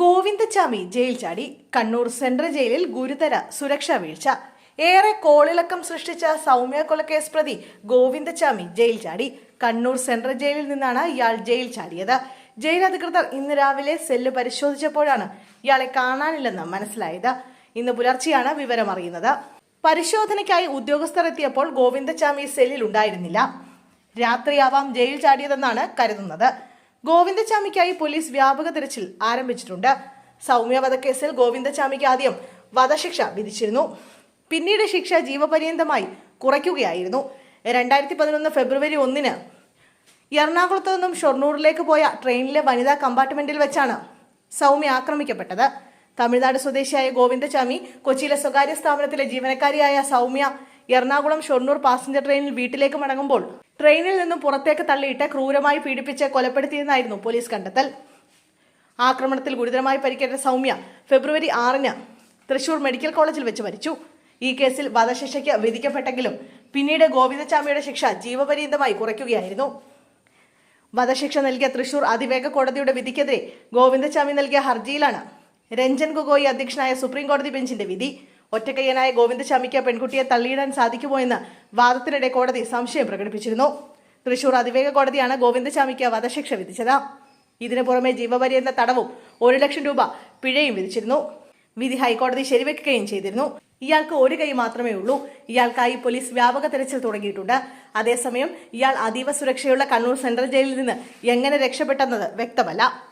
Govindachami jail ചാടി. Kannur central ജയിലിൽ ഗുരുതര സുരക്ഷാ വീഴ്ച. ഏറെ കോളിളക്കം സൃഷ്ടിച്ച സൗമ്യ കൊലക്കേസ് പ്രതി ഗോവിന്ദച്ചാമി ജയിൽ ചാടി. കണ്ണൂർ സെൻട്രൽ ജയിലിൽ നിന്നാണ് ഇയാൾ ജയിൽ ചാടിയത്. ജയിൽ അധികൃതർ ഇന്ന് രാവിലെ സെല്ല് പരിശോധിച്ചപ്പോഴാണ് ഇയാളെ കാണാനില്ലെന്ന് മനസ്സിലായത്. ഇന്ന് പുലർച്ചെയാണ് വിവരമറിയുന്നത് പരിശോധനയ്ക്കായി ഉദ്യോഗസ്ഥർ എത്തിയപ്പോൾ ഗോവിന്ദച്ചാമി സെല്ലിൽ ഉണ്ടായിരുന്നില്ല. രാത്രിയാവാം ജയിൽ ചാടിയതെന്നാണ് കരുതുന്നത്. ഗോവിന്ദച്ചാമിക്കായി പോലീസ് വ്യാപക തിരച്ചിൽ ആരംഭിച്ചിട്ടുണ്ട്. സൗമ്യ വധക്കേസിൽ ഗോവിന്ദച്ചാമിക്ക് ആദ്യം വധശിക്ഷ വിധിച്ചിരുന്നു. പിന്നീട് ശിക്ഷ ജീവപര്യന്തമായി കുറയ്ക്കുകയായിരുന്നു. രണ്ടായിരത്തി പതിനൊന്ന് ഫെബ്രുവരി ഒന്നിന് എറണാകുളത്ത് നിന്നും ഷൊർണൂറിലേക്ക് പോയ ട്രെയിനിലെ വനിതാ കമ്പാർട്ട്മെന്റിൽ വെച്ചാണ് സൗമ്യ ആക്രമിക്കപ്പെട്ടത്. തമിഴ്നാട് സ്വദേശിയായ ഗോവിന്ദചാമി കൊച്ചിയിലെ സ്വകാര്യ സ്ഥാപനത്തിലെ ജീവനക്കാരിയായ സൗമ്യ എറണാകുളം ഷൊർണൂർ പാസഞ്ചർ ട്രെയിനിൽ വീട്ടിലേക്ക് മടങ്ങുമ്പോൾ ട്രെയിനിൽ നിന്നും പുറത്തേക്ക് തള്ളിയിട്ട് ക്രൂരമായി പീഡിപ്പിച്ച് കൊലപ്പെടുത്തിയെന്നായിരുന്നു പോലീസ് കണ്ടെത്തൽ. ആക്രമണത്തിൽ ഗുരുതരമായി പരിക്കേറ്റ സൗമ്യ ഫെബ്രുവരി ആറിന് തൃശൂർ മെഡിക്കൽ കോളേജിൽ വെച്ച് മരിച്ചു. ഈ കേസിൽ വധശിക്ഷയ്ക്ക് വിധിക്കപ്പെട്ടെങ്കിലും പിന്നീട് ഗോവിന്ദചാമിയുടെ ശിക്ഷ ജീവപര്യന്തമായി കുറയ്ക്കുകയായിരുന്നു. വധശിക്ഷ നൽകിയ തൃശൂർ അതിവേഗ കോടതിയുടെ വിധിക്കെതിരെ ഗോവിന്ദചാമി നൽകിയ ഹർജിയിലാണ് രഞ്ജൻ ഗൊഗോയി അധ്യക്ഷനായ സുപ്രീം കോടതി ബെഞ്ചിന്റെ വിധി. ഒറ്റക്കയ്യനായ ഗോവിന്ദശാമിക്ക് പെൺകുട്ടിയെ തള്ളിയിടാൻ സാധിക്കുമോ എന്ന് വാദത്തിനിടെ കോടതി സംശയം പ്രകടിപ്പിച്ചിരുന്നു. തൃശൂർ അതിവേഗ കോടതിയാണ് ഗോവിന്ദശാമിക്ക് വധശിക്ഷ വിധിച്ചത്. ഇതിനു പുറമെ ജീവപര്യന്ത തടവും ഒരു ലക്ഷം രൂപ പിഴയും വിധിച്ചിരുന്നു. വിധി ഹൈക്കോടതി ശരിവെക്കുകയും ചെയ്തിരുന്നു. ഇയാൾക്ക് ഒരു കൈ മാത്രമേ ഉള്ളൂ. ഇയാൾക്കായി പോലീസ് വ്യാപക തെരച്ചിൽ തുടങ്ങിയിട്ടുണ്ട്. അതേസമയം ഇയാൾ അതീവ സുരക്ഷയുള്ള കണ്ണൂർ സെൻട്രൽ ജയിലിൽ നിന്ന് എങ്ങനെ രക്ഷപ്പെട്ടെന്നത് വ്യക്തമല്ല.